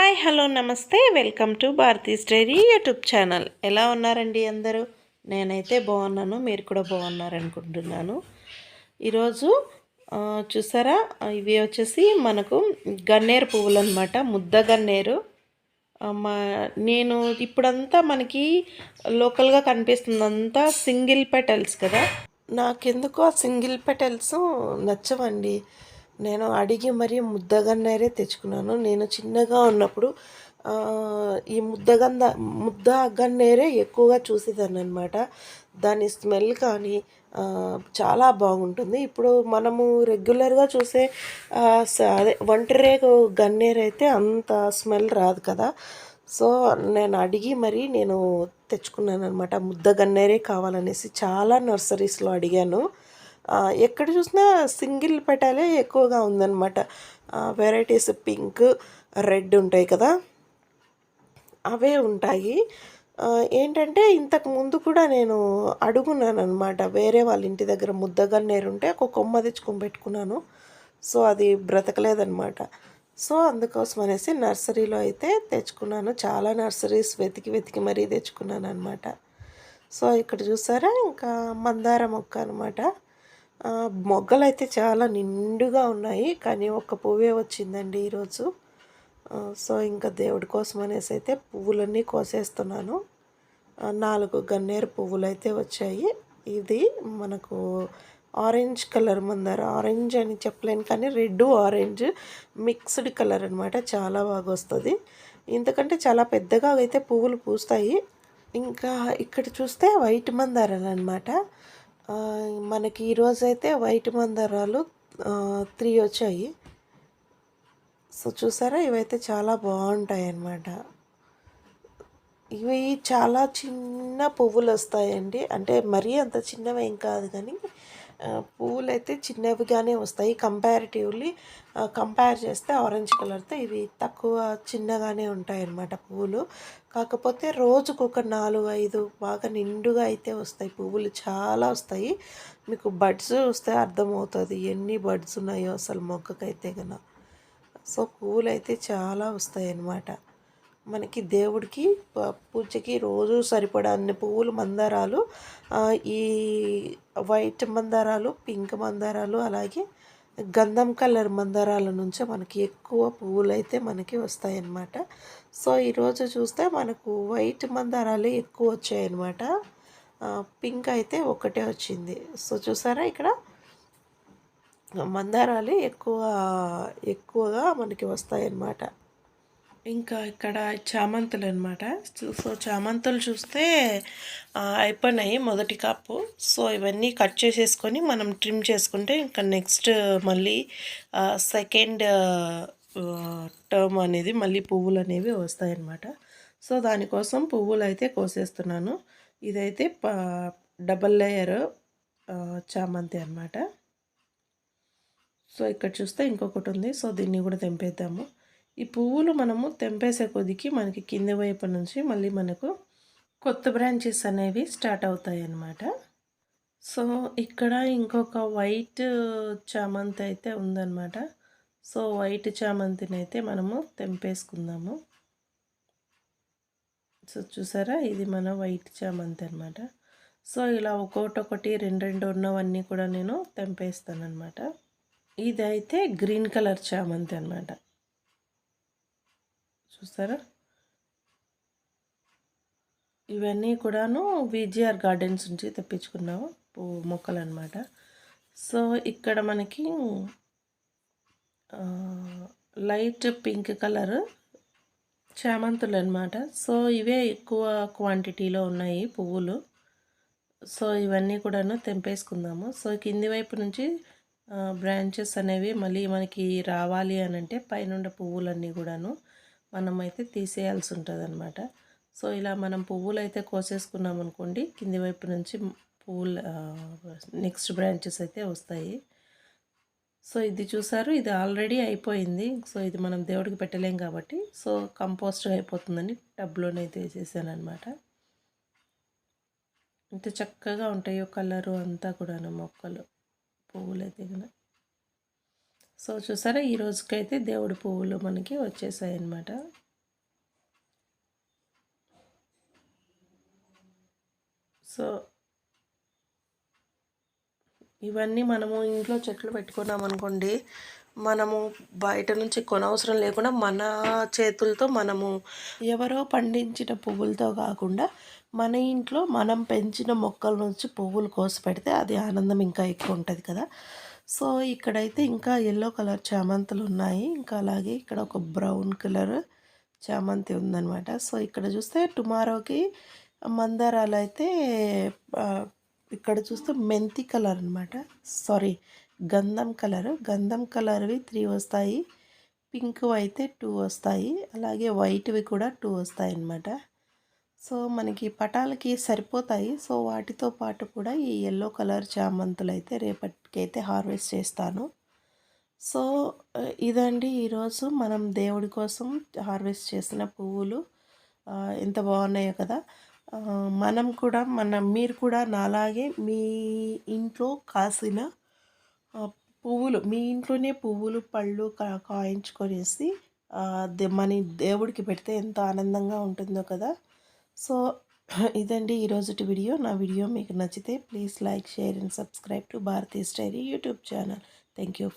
Hi hello నమస్తే. Welcome to Bharati diary YouTube channel. ఎలా ఉన్నారండి అందరూ? నేనైతే బాగున్నాను మీరు కూడా బాగున్నారనుకుంటున్నాను. ఈరోజు చూసారా? ఇవి వచ్చేసి మనకు గన్నేరు పువ్వులు అనమాట ముద్ద గన్నేరు. మా నేను ఇప్పుడంతా మనకి లోకల్గా కనిపిస్తుందంతా సింగిల్ పెటల్స్ కదా. నాకెందుకో ఆ సింగిల్ పెటల్స్ నచ్చవండి. నేను అడిగి మరీ ముద్దగన్నేరే తెచ్చుకున్నాను. నేను చిన్నగా ఉన్నప్పుడు ఈ ముద్దగంధ ముద్ద గన్నేరే ఎక్కువగా చూసేదాన్ని అనమాట దాని స్మెల్ కానీ చాలా బాగుంటుంది. ఇప్పుడు మనము రెగ్యులర్గా చూసే అదే ఒంటి రేగు గన్నేరు అయితే అంత స్మెల్ రాదు కదా. సో నేను అడిగి మరీ నేను తెచ్చుకున్నాను అనమాట ముద్ద గన్నేరే కావాలనేసి చాలా నర్సరీస్లో అడిగాను. ఎక్కడ చూసినా సింగిల్ పెటాలే ఎక్కువగా ఉందన్నమాట. వెరైటీస్ పింక్ రెడ్ ఉంటాయి కదా. అవే ఉంటాయి. ఏంటంటే ఇంతకు ముందు కూడా నేను అడుగున్నాను అనమాట వేరే వాళ్ళ ఇంటి దగ్గర ముద్దగన్నేరు ఉంటే ఒక కొమ్మ తెచ్చుకొని పెట్టుకున్నాను. సో అది బ్రతకలేదనమాట సో అందుకోసం అనేసి నర్సరీలో అయితే తెచ్చుకున్నాను. చాలా నర్సరీస్ వెతికి వెతికి మరీ తెచ్చుకున్నాను అనమాట సో ఇక్కడ చూసారా? ఇంకా మందార మొక్క అనమాట మొగ్గలు అయితే చాలా నిండుగా ఉన్నాయి కానీ ఒక్క పువ్వే వచ్చిందండి ఈరోజు. సో ఇంకా దేవుడి కోసం అనేసి అయితే పువ్వులన్నీ కోసేస్తున్నాను. నాలుగు గన్నేరు పువ్వులు అయితే వచ్చాయి. ఇది మనకు ఆరెంజ్ కలర్ మందార ఆరెంజ్ అని చెప్పలేను కానీ రెడ్ ఆరెంజ్ మిక్స్డ్ కలర్ అనమాట చాలా బాగా వస్తుంది. ఇంతకంటే చాలా పెద్దగా అయితే పువ్వులు పూస్తాయి. ఇంకా ఇక్కడ చూస్తే వైట్ మందారాలు అనమాట మనకి ఈరోజు అయితే వైట్ మందారాలు త్రీ వచ్చాయి. సో చూసారా? ఇవైతే చాలా బాగుంటాయి అన్నమాట ఇవి చాలా చిన్న పువ్వులు వస్తాయండి అంటే మరీ అంత చిన్నవి ఏం కాదు కానీ పువ్వులు అయితే చిన్నవిగానే వస్తాయి. కంపారిటివ్లీ కంపేర్ చేస్తే ఆరెంజ్ కలర్తో ఇవి తక్కువ చిన్నగానే ఉంటాయి అన్నమాట పువ్వులు కాకపోతే రోజుకు ఒక నాలుగు ఐదు బాగా నిండుగా అయితే వస్తాయి. పువ్వులు చాలా వస్తాయి. మీకు బడ్స్ వస్తే అర్థమవుతుంది ఎన్ని బడ్స్ ఉన్నాయో అసలు మొక్కకైతే కన్నా సో పువ్వులు అయితే చాలా వస్తాయి అన్నమాట మనకి దేవుడికి ప- పూజకి రోజు సరిపడా అన్ని పువ్వులు మందారాలు ఈ వైట్ మందారాలు పింక్ మందారాలు అలాగే గంధం కలర్ మందారాల నుంచే మనకి ఎక్కువ పువ్వులు అయితే మనకి వస్తాయన్నమాట. సో ఈరోజు చూస్తే మనకు వైట్ మందారాలే ఎక్కువ వచ్చాయన్నమాట. పింక్ అయితే ఒకటే వచ్చింది. సో చూసారా ఇక్కడ? మందారాలు ఎక్కువ ఎక్కువగా మనకి వస్తాయన్నమాట. ఇంకా ఇక్కడ చామంతులు అనమాట సో చామంతులు చూస్తే అయిపోయినాయి మొదటి కాపు. సో ఇవన్నీ కట్ చేసేసుకొని మనం ట్రిమ్ చేసుకుంటే ఇంకా నెక్స్ట్ మళ్ళీ సెకండ్ టర్మ్ అనేది మళ్ళీ పువ్వులు అనేవి వస్తాయన్నమాట సో దానికోసం పువ్వులు అయితే కోసేస్తున్నాను. ఇదైతే డబల్ లేయర్ చామంతి అన్నమాట. సో ఇక్కడ చూస్తే ఇంకొకటి ఉంది. సో దీన్ని కూడా తెంపేద్దాము. ఈ పువ్వులు మనము తెంపేసే కొద్దికి మనకి కింది వైపు నుంచి మళ్ళీ మనకు కొత్త బ్రాంచెస్ అనేవి స్టార్ట్ అవుతాయి అన్నమాట సో ఇక్కడ ఇంకొక వైట్ చామంతి అయితే ఉందన్నమాట. సో వైట్ చామంతిని అయితే మనము తెంపేసుకుందాము. సో చూసారా? ఇది మన వైట్ చామంతి అనమాట సో ఇలా ఒక్కొక్కటి రెండు రెండు ఉన్నవన్నీ కూడా నేను తెంపేస్తాను అనమాట ఇది అయితే గ్రీన్ కలర్ చామంతి అనమాట చూస్తారా? ఇవన్నీ కూడాను విజిఆర్ గార్డెన్స్ నుంచి తెప్పించుకున్నాము పువ్వు మొక్కలు అనమాట సో ఇక్కడ మనకి లైట్ పింక్ కలర్ చామంతులు అనమాట సో ఇవే ఎక్కువ క్వాంటిటీలో ఉన్నాయి పువ్వులు. సో ఇవన్నీ కూడాను తెంపేసుకుందాము. సో కింది వైపు నుంచి బ్రాంచెస్ అనేవి మళ్ళీ మనకి రావాలి అని అంటే పైనుండే పువ్వులన్నీ కూడాను మనమైతే తీసేయాల్సి ఉంటుంది అనమాట సో ఇలా మనం పువ్వులు అయితే కోసేసుకున్నాం అనుకోండి కింది వైపు నుంచి పువ్వులు నెక్స్ట్ బ్రాంచెస్ అయితే వస్తాయి. సో ఇది చూసారు ఇది ఆల్రెడీ అయిపోయింది. సో ఇది మనం దేవుడికి పెట్టలేం కాబట్టి సో కంపోస్ట్ అయిపోతుందని టబ్లోనైతే వేసేసాను అనమాట ఇంత చక్కగా ఉంటాయో కలరు అంతా కూడా మొక్కలు పువ్వులు అయితే సో చూసారా ఈ రోజుకైతే దేవుడి పువ్వులు మనకి వచ్చేసాయి అనమాట సో ఇవన్నీ మనము ఇంట్లో చెట్లు పెట్టుకున్నాం అనుకోండి మనము బయట నుంచి కొనవసరం లేకుండా మన చేతులతో మనము ఎవరో పండించిన పువ్వులతో కాకుండా మన ఇంట్లో మనం పెంచిన మొక్కల నుంచి పువ్వులు కోసి పెడితే అది ఆనందం ఇంకా ఎక్కువ ఉంటుంది కదా. సో ఇక్కడైతే ఇంకా ఎల్లో కలర్ చామంతులు ఉన్నాయి. ఇంకా అలాగే ఇక్కడ ఒక బ్రౌన్ కలర్ చామంతి ఉందన్నమాట. సో ఇక్కడ చూస్తే టుమారోకి మందారాలు అయితే ఇక్కడ చూస్తే మెంతి కలర్ అనమాట సారీ గంధం కలర్. గంధం కలర్వి త్రీ వస్తాయి. పింక్ అయితే టూ వస్తాయి. అలాగే వైట్వి కూడా టూ వస్తాయి అన్నమాట సో మనకి పటాలకి సరిపోతాయి. సో వాటితో పాటు కూడా ఈ ఎల్లో కలర్ చామంతులు అయితే రేపటికైతే హార్వెస్ట్ చేస్తాను. సో ఇదండి ఈరోజు మనం దేవుడి కోసం హార్వెస్ట్ చేసిన పువ్వులు. ఎంత బాగున్నాయో కదా. మనం కూడా మన మీరు కూడా నాలాగే మీ ఇంట్లో కాసిన పువ్వులు మీ ఇంట్లోనే పువ్వులు పళ్ళు కాయించుకొనేసి మన దేవుడికి పెడితే ఎంత ఆనందంగా ఉంటుందో కదా. సో ఇదండి ఈరోజుటి వీడియో. నా వీడియో మీకు నచ్చితే please like share and subscribe to Bharati diary YouTube channel. Thank you